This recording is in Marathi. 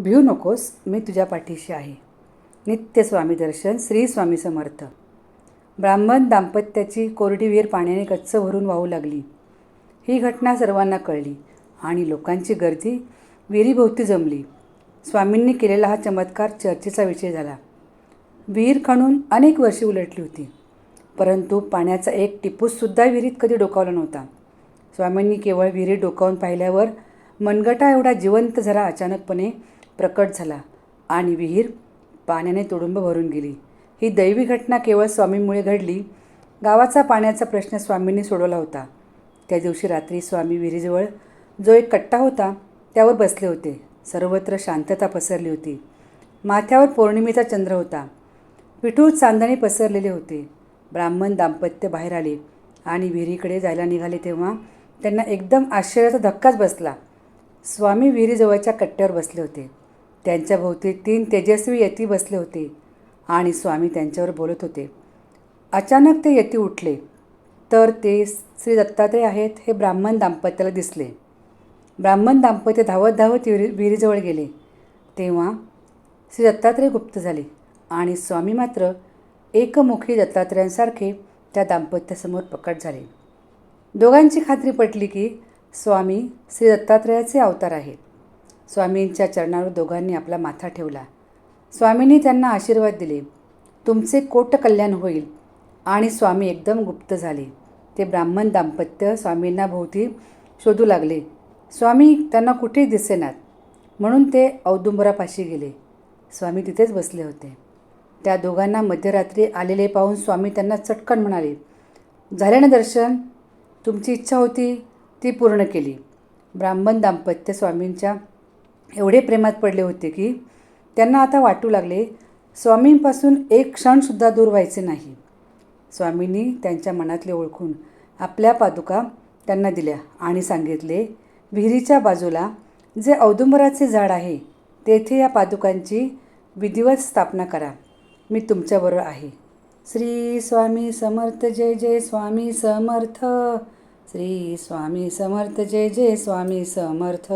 भिऊ नकोस मी तुझ्या पाठीशी आहे. नित्य स्वामी दर्शन श्री स्वामी समर्थ. ब्राह्मण दाम्पत्याची कोरडी विहीर पाण्याने कच्च भरून वाहू लागली. ही घटना सर्वांना कळली आणि लोकांची गर्दी विहिरीभोवती जमली. स्वामींनी केलेला हा चमत्कार चर्चेचा विषय झाला. विहीर खणून अनेक वर्षे उलटली होती परंतु पाण्याचा एक टिपूससुद्धा विहिरीत कधी डोकावला नव्हता. स्वामींनी केवळ विहिरीत डोकावून पाहिल्यावर मनगटा एवढा जिवंत झरा अचानकपणे प्रकट झाला आणि विहीर पाण्याने तुडुंब भरून गेली. ही दैवी घटना केवळ स्वामींमुळे घडली. गावाचा पाण्याचा प्रश्न स्वामींनी सोडवला होता. त्या दिवशी रात्री स्वामी विहिरीजवळ जो एक कट्टा होता त्यावर बसले होते. सर्वत्र शांतता पसरली होती. माथ्यावर पौर्णिमेचा चंद्र होता. पिठूर चांदणे पसरलेले होते. ब्राह्मण दाम्पत्य बाहेर आले आणि विहिरीकडे जायला निघाले तेव्हा त्यांना एकदम आश्चर्याचा धक्काच बसला. स्वामी विहिरीजवळच्या कट्ट्यावर बसले होते. त्यांच्याभोवती तीन तेजस्वी यती बसले होते आणि स्वामी त्यांच्यावर बोलत होते अचानक ते यती उठले. तर ते श्री दत्तात्रय आहेत हे ब्राह्मण दाम्पत्याला दिसले. ब्राह्मण दाम्पत्य धावत धावत विरी विहिरीजवळ गेले. तेव्हा श्री दत्तात्रय गुप्त झाले आणि स्वामी मात्र एकमुखी दत्तात्रयांसारखे त्या दाम्पत्यासमोर प्रकट झाले. दोघांची खात्री पटली की स्वामी श्री दत्तात्रयाचे अवतार आहेत. स्वामींच्या चरणावर दोघांनी आपला माथा ठेवला. स्वामींनी त्यांना आशीर्वाद दिले. तुमचे कोट कल्याण होईल. आणि स्वामी एकदम गुप्त झाले. ते ब्राह्मण दाम्पत्य स्वामींना भोवती शोधू लागले. स्वामी त्यांना कुठेही दिसेनात? म्हणून ते औदुंबरापाशी गेले. स्वामी तिथेच बसले होते. त्या दोघांना मध्यरात्री आलेले पाहून स्वामी त्यांना चटकन म्हणाले झाले ना दर्शन? तुमची इच्छा होती ती पूर्ण केली. ब्राह्मण दाम्पत्य स्वामींच्या एवढे प्रेमात पडले होते की त्यांना आता वाटू लागले स्वामींपासून एक क्षणसुद्धा दूर व्हायचे नाही. स्वामींनी त्यांच्या मनातले ओळखून आपल्या पादुका त्यांना दिल्या आणि सांगितले विहिरीच्या बाजूला जे औदुंबराचे झाड आहे तेथे या पादुकांची विधिवत स्थापना करा. मी तुमच्याबरोबर आहे. श्री स्वामी समर्थ जय जय स्वामी समर्थ. श्री स्वामी समर्थ जय जय स्वामी समर्थ.